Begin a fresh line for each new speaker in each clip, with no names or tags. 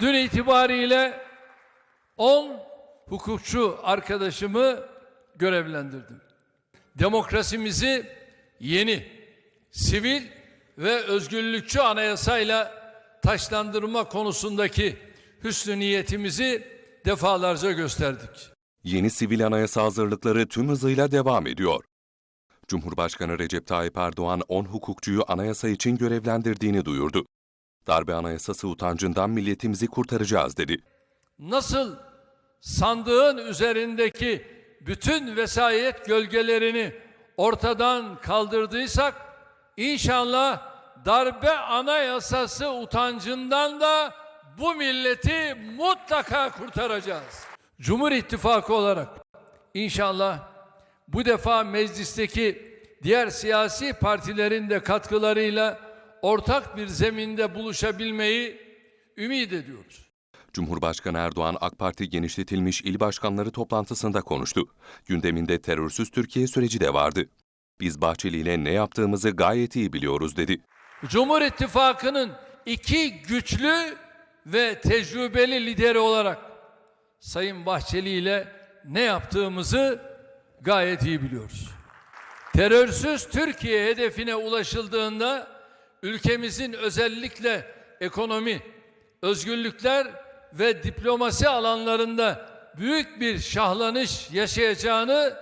Dün itibariyle 10 hukukçu arkadaşımı görevlendirdim. Demokrasimizi yeni, sivil ve özgürlükçü anayasayla taşlandırma konusundaki hüsnü niyetimizi defalarca gösterdik.
Yeni sivil anayasa hazırlıkları tüm hızıyla devam ediyor. Cumhurbaşkanı Recep Tayyip Erdoğan 10 hukukçuyu anayasa için görevlendirdiğini duyurdu. Darbe anayasası utancından milletimizi kurtaracağız dedi.
Nasıl sandığın üzerindeki bütün vesayet gölgelerini ortadan kaldırdıysak inşallah darbe anayasası utancından da bu milleti mutlaka kurtaracağız. Cumhur İttifakı olarak inşallah bu defa meclisteki diğer siyasi partilerin de katkılarıyla ortak bir zeminde buluşabilmeyi ümit ediyoruz.
Cumhurbaşkanı Erdoğan AK Parti genişletilmiş il başkanları toplantısında konuştu. Gündeminde terörsüz Türkiye süreci de vardı. Biz Bahçeli ile ne yaptığımızı gayet iyi biliyoruz dedi.
Cumhur İttifakı'nın iki güçlü ve tecrübeli lideri olarak Sayın Bahçeli ile ne yaptığımızı gayet iyi biliyoruz. Terörsüz Türkiye hedefine ulaşıldığında ülkemizin özellikle ekonomi, özgürlükler ve diplomasi alanlarında büyük bir şahlanış yaşayacağını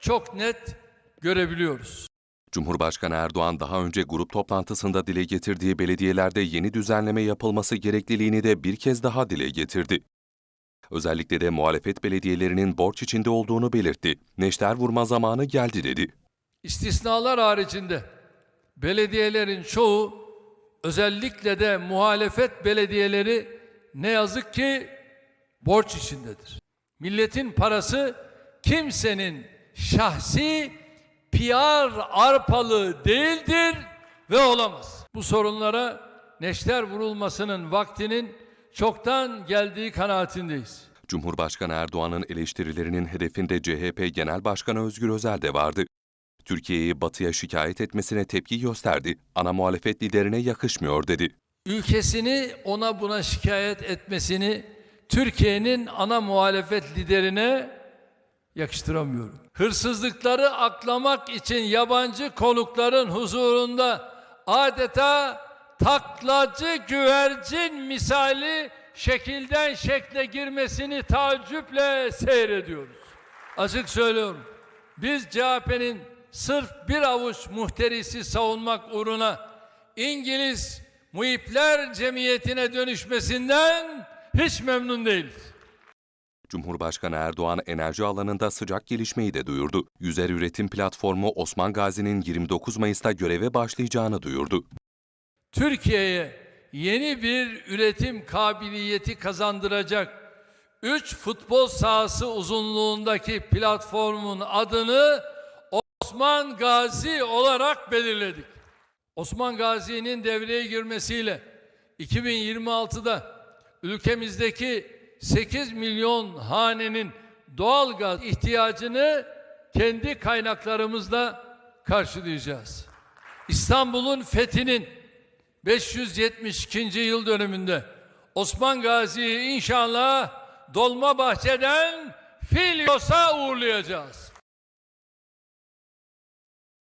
çok net görebiliyoruz.
Cumhurbaşkanı Erdoğan daha önce grup toplantısında dile getirdiği belediyelerde yeni düzenleme yapılması gerekliliğini de bir kez daha dile getirdi. Özellikle de muhalefet belediyelerinin borç içinde olduğunu belirtti. Neşter vurma zamanı geldi dedi.
İstisnalar haricinde belediyelerin çoğu özellikle de muhalefet belediyeleri ne yazık ki borç içindedir. Milletin parası kimsenin şahsi PR arpalığı değildir ve olamaz. Bu sorunlara neşter vurulmasının vaktinin çoktan geldiği kanaatindeyiz.
Cumhurbaşkanı Erdoğan'ın eleştirilerinin hedefinde CHP Genel Başkanı Özgür Özel de vardı. Türkiye'yi batıya şikayet etmesine tepki gösterdi. Ana muhalefet liderine yakışmıyor dedi.
ülkesini ona buna şikayet etmesini Türkiye'nin ana muhalefet liderine yakıştıramıyorum. Hırsızlıkları aklamak için yabancı konukların huzurunda adeta taklacı güvercin misali şekilden şekle girmesini tacüple seyrediyoruz. Açık söylüyorum. Biz CHP'nin sırf bir avuç muhterisi savunmak uğruna İngiliz muhipler cemiyetine dönüşmesinden hiç memnun değiliz.
Cumhurbaşkanı Erdoğan enerji alanında sıcak gelişmeyi de duyurdu. Yüzer Üretim Platformu Osman Gazi'nin 29 Mayıs'ta göreve başlayacağını duyurdu.
Türkiye'ye yeni bir üretim kabiliyeti kazandıracak 3 futbol sahası uzunluğundaki platformun adını Osman Gazi olarak belirledik. Osman Gazi'nin devreye girmesiyle 2026'da ülkemizdeki 8 milyon hanenin doğal gaz ihtiyacını kendi kaynaklarımızla karşılayacağız. İstanbul'un fethinin 572. yıl dönümünde Osman Gazi'yi inşallah Dolmabahçe'den Filyos'a uğurlayacağız.